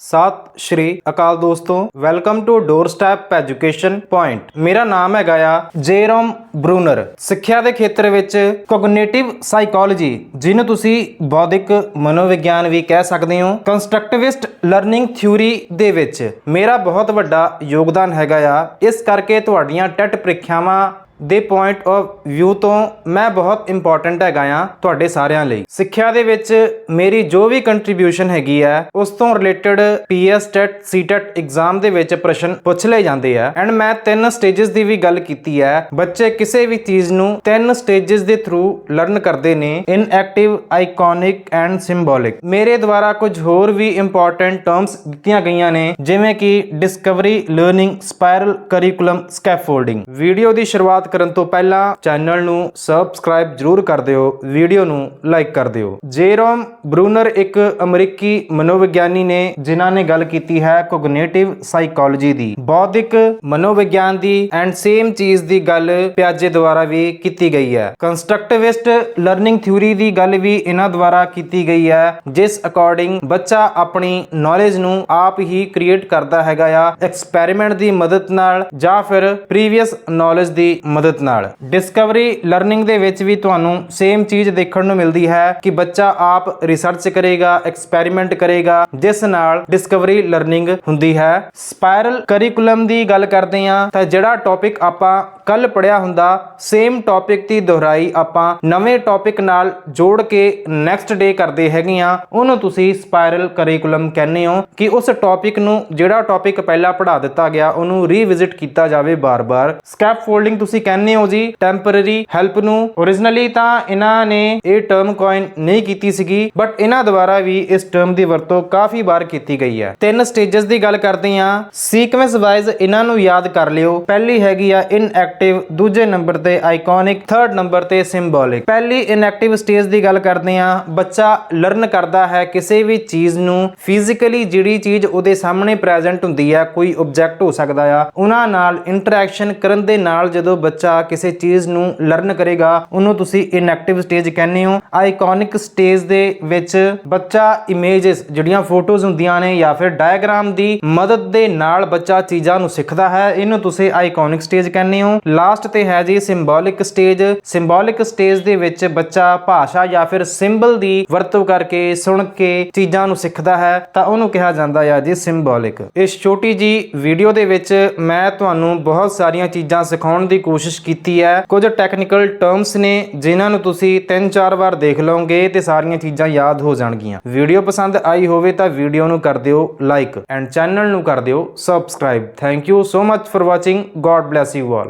ਸਤਿ ਸ਼੍ਰੀ ਅਕਾਲ ਦੋਸਤੋ, welcome to doorstep education point. ਮੇਰਾ ਨਾਮ ਹੈਗਾ ਆ ਜੇਰੋਮ ਬਰੂਨਰ। ਸਿੱਖਿਆ ਦੇ ਖੇਤਰ ਵਿੱਚ ਕੋਗਨੀਟਿਵ ਸਾਈਕੋਲੋਜੀ ਜਿਹਨੂੰ ਤੁਸੀਂ ਬੌਧਿਕ ਮਨੋਵਿਗਿਆਨ ਵੀ ਕਹਿ ਸਕਦੇ ਹੋ ਕੰਸਟਰਕਟਿਵਿਸਟ ਲਰਨਿੰਗ ਥਿਊਰੀ ਦੇ ਵਿੱਚ। ਮੇਰਾ ਬਹੁਤ ਵੱਡਾ ਯੋਗਦਾਨ ਹੈਗਾ ਆ। ਇਸ ਕਰਕੇ ਤੁਹਾਡੀਆਂ ਟੈਟ ਪ੍ਰੀਖਿਆਵਾਂ ਦੇ ਪੁਆਇੰਟ ਆਫ ਵਿਊ ਤੋਂ ਮੈਂ ਬਹੁਤ ਇੰਪੋਰਟੈਂਟ ਹੈਗਾ ਆ ਤੁਹਾਡੇ ਸਾਰਿਆਂ ਲਈ। ਸਿੱਖਿਆ ਦੇ ਵਿੱਚ ਮੇਰੀ ਜੋ ਵੀ ਕੰਟਰੀਬਿਊਸ਼ਨ ਹੈਗੀ ਆ ਉਸ ਤੋਂ related PS TET CTET exam ਦੇ ਵਿੱਚ ਪ੍ਰਸ਼ਨ ਪੁੱਛ ਲਏ ਜਾਂਦੇ ਆ। ਐਂਡ ਮੈਂ ਤਿੰਨ ਸਟੇजेस ਦੀ ਵੀ ਗੱਲ ਕੀਤੀ ਹੈ। ਬੱਚੇ ਕਿਸੇ ਵੀ ਚੀਜ਼ ਨੂੰ ਤਿੰਨ ਸਟੇजेस ਦੇ ਥਰੂ ਲਰਨ ਕਰਦੇ ਨੇ enactive iconic and symbolic ਮੇਰੇ ਦੁਆਰਾ ਕੁਝ ਹੋਰ ਵੀ ਇੰਪੋਰਟੈਂਟ ਟਰਮਸ ਦਿੱਤੀਆਂ ਗਈਆਂ ਨੇ, ਜਿਵੇਂ ਕਿ discovery learning spiral curriculum scaffolding video ਦੀ ਸ਼ੁਰੂਆਤ ਕਰਨ ਤੋਂ ਪਹਿਲਾਂ ਚੈਨਲ ਨੂੰ ਸਬਸਕ੍ਰਾਈਬ ਜਰੂਰ ਕਰ ਦਿਓ, ਵੀਡੀਓ ਨੂੰ ਲਾਈਕ ਕਰ ਦਿਓ। ਜੇਰੋਮ ਬਰੂਨਰ ਇੱਕ ਅਮਰੀਕੀ ਮਨੋਵਿਗਿਆਨੀ ਨੇ, ਜਿਨ੍ਹਾਂ ਨੇ ਗੱਲ ਕੀਤੀ ਹੈ ਕੋਗਨੀਟਿਵ ਸਾਈਕੋਲੋਜੀ ਦੀ। ਬੌਧਿਕ ਮਨੋਵਿਗਿਆਨ ਦੀ ਐਂਡ ਸੇਮ ਚੀਜ਼ ਦੀ ਗੱਲ ਪਿਆਜੇ ਦੁਆਰਾ ਵੀ ਕੀਤੀ ਗਈ ਹੈ। ਕੰਸਟਰਕਟਿਵਿਸਟ ਲਰਨਿੰਗ ਥਿਊਰੀ ਦੀ ਗੱਲ ਵੀ ਇਹਨਾਂ ਦੁਆਰਾ ਕੀਤੀ ਗਈ ਹੈ, ਜਿਸ ਅਕੋਰਡਿੰਗ ਬੱਚਾ ਆਪਣੀ ਨੌਲੇਜ ਨੂੰ ਆਪ ਹੀ ਕ੍ਰੀਏਟ ਕਰਦਾ ਹੈਗਾ ਆ ਐਕਸਪੈਰੀਮੈਂਟ ਦੀ ਮਦਦ ਨਾਲ ਜਾਂ ਫਿਰ ਪ੍ਰੀਵੀਅਸ ਨੌਲੇਜ ਦੀ ਮਦਦ ਨਾਲ। ਡਿਸਕਵਰੀ ਲਰਨਿੰਗ ਦੇ ਵਿੱਚ ਵੀ ਤੁਹਾਨੂੰ ਸੇਮ ਚੀਜ਼ ਦੇਖਣ ਨੂੰ ਮਿਲਦੀ ਹੈ ਕਿ ਬੱਚਾ ਆਪ ਰਿਸਰਚ ਕਰੇਗਾ ਐਕਸਪੈਰੀਮੈਂਟ ਕਰੇਗਾ, ਜਿਸ ਨਾਲ ਡਿਸਕਵਰੀ ਲਰਨਿੰਗ ਹੁੰਦੀ ਹੈ। ਸਪਾਇਰਲ ਕਰਿਕੂਲਮ ਦੀ ਗੱਲ ਕਰਦੇ ਹਾਂ ਤਾਂ ਜਿਹੜਾ ਟੌਪਿਕ ਆਪਾਂ ਕੱਲ ਪੜਿਆ ਹੁੰਦਾ ਸੇਮ ਟੌਪਿਕ ਦੀ ਦੁਹਰਾਈ ਆਪਾਂ ਨਵੇਂ ਟੌਪਿਕ ਨਾਲ ਜੋੜ ਕੇ ਨੈਕਸਟ ਡੇ ਕਰਦੇ ਹੈਗੇ ਆ ਉਹਨੂੰ ਤੁਸੀਂ ਸਪਾਇਰਲ ਕਰਿਕੂਲਮ ਕਹਿੰਦੇ ਹੋ ਕਿ ਉਸ ਟੌਪਿਕ ਨੂੰ ਜਿਹੜਾ ਟੌਪਿਕ ਪਹਿਲਾਂ ਪੜ੍ਹਾ ਦਿੱਤਾ ਗਿਆ, ਉਹਨੂੰ ਰੀਵਿਜ਼ਿਟ ਕੀਤਾ ਜਾਵੇ ਬਾਰ-ਬਾਰ। ਸਕੈਪ ਫੋਲਡਿੰਗ ਤੁਸੀਂ ਕਹਿੰਦੇ ਹੋ ਜੀ ਟੈਂਪਰੇਰੀ ਹੈਲਪ ਨੂੰ। Originally ਤਾਂ ਇਹਨਾਂ ਨੇ ਇਹ ਟਰਮ ਕੋਇਨ ਨਹੀਂ ਕੀਤੀ ਸੀਗੀ ਬਟ ਇਹਨਾਂ ਦੁਆਰਾ ਵੀ ਇਸ ਟਰਮ ਦੀ ਵਰਤੋਂ ਕਾਫੀ ਵਾਰ ਕੀਤੀ ਗਈ ਹੈ। ਤਿੰਨ ਸਟੇजेस ਦੀ ਗੱਲ ਕਰਦੇ ਹਾਂ। ਸੀਕੁਐਂਸ ਵਾਈਜ਼ ਇਹਨਾਂ ਨੂੰ ਯਾਦ ਕਰ ਲਿਓ। ਪਹਿਲੀ ਹੈਗੀ ਆ ਇਨਐਕਟਿਵ ਦੂਜੇ ਨੰਬਰ ਤੇ ਆਈਕੋਨਿਕ ਥਰਡ ਨੰਬਰ ਤੇ ਸਿੰਬੋਲਿਕ ਪਹਿਲੀ ਇਨਐਕਟਿਵ ਸਟੇਜ ਦੀ ਗੱਲ ਕਰਦੇ ਹਾਂ। ਬੱਚਾ ਲਰਨ ਕਰਦਾ ਹੈ ਕਿਸੇ ਵੀ ਚੀਜ਼ ਨੂੰ। ਫਿਜ਼ੀਕਲੀ ਜਿਹੜੀ ਚੀਜ਼ ਉਹਦੇ ਸਾਹਮਣੇ ਪ੍ਰੈਜ਼ੈਂਟ ਹੁੰਦੀ ਹੈ, ਕੋਈ ਆਬਜੈਕਟ ਹੋ ਸਕਦਾ ਆ। ਉਹਨਾਂ ਨਾਲ ਇੰਟਰੈਕਸ਼ਨ ਕਰਨ ਦੇ ਨਾਲ ਜਦੋਂ ਬੱਚਾ ਕਿਸੇ ਚੀਜ਼ ਨੂੰ ਲਰਨ ਕਰੇਗਾ, ਉਹਨੂੰ ਤੁਸੀਂ ਇਨਐਕਟਿਵ ਸਟੇਜ ਕਹਿੰਦੇ ਹੋ। ਆਈਕੋਨਿਕ ਸਟੇਜ ਦੇ ਵਿੱਚ ਬੱਚਾ ਇਮੇजेस ਜਿਹੜੀਆਂ ਫੋਟੋਜ਼ ਹੁੰਦੀਆਂ ਨੇ ਜਾਂ ਫਿਰ ਡਾਇਗ੍ਰਾਮ ਦੀ ਮਦਦ ਦੇ ਨਾਲ ਬੱਚਾ ਚੀਜ਼ਾਂ ਨੂੰ ਸਿੱਖਦਾ ਹੈ, ਇਹਨੂੰ ਤੁਸੀਂ ਆਈਕੋਨਿਕ ਸਟੇਜ ਕਹਿੰਦੇ ਹੋ। ਲਾਸਟ ਤੇ ਹੈ ਜੀ ਸਿੰਬੋਲਿਕ ਸਟੇਜ ਸਿੰਬੋਲਿਕ ਸਟੇਜ ਦੇ ਵਿੱਚ ਬੱਚਾ ਭਾਸ਼ਾ ਜਾਂ ਫਿਰ ਸਿੰਬਲ ਦੀ ਵਰਤੋਂ ਕਰਕੇ ਸੁਣ ਕੇ ਚੀਜ਼ਾਂ ਨੂੰ ਸਿੱਖਦਾ ਹੈ, ਤਾਂ ਉਹਨੂੰ ਕਿਹਾ ਜਾਂਦਾ ਹੈ ਜੀ ਸਿੰਬੋਲਿਕ ਇਸ ਛੋਟੀ ਜੀ ਵੀਡੀਓ ਦੇ ਵਿੱਚ ਮੈਂ ਤੁਹਾਨੂੰ ਬਹੁਤ ਸਾਰੀਆਂ ਚੀਜ਼ਾਂ ਸਿਖਾਉਣ ਦੀ ਕੋਸ਼ਿਸ਼ ਕੋਸ਼ਿਸ਼ ਕੀਤੀ ਹੈ। ਕੁਝ ਟੈਕਨੀਕਲ ਟਰਮਸ ਨੇ, ਜਿਨ੍ਹਾਂ ਨੂੰ ਤੁਸੀਂ 3-4 ਵਾਰ ਦੇਖ ਲਓਗੇ ਤੇ ਸਾਰੀਆਂ ਚੀਜ਼ਾਂ ਯਾਦ ਹੋ ਜਾਣਗੀਆਂ। ਵੀਡੀਓ ਪਸੰਦ ਆਈ ਹੋਵੇ ਤਾਂ ਵੀਡੀਓ ਨੂੰ ਕਰ ਦਿਓ ਲਾਈਕ ਐਂਡ ਚੈਨਲ ਨੂੰ ਕਰ ਦਿਓ subscribe thank you so much for watching God bless you all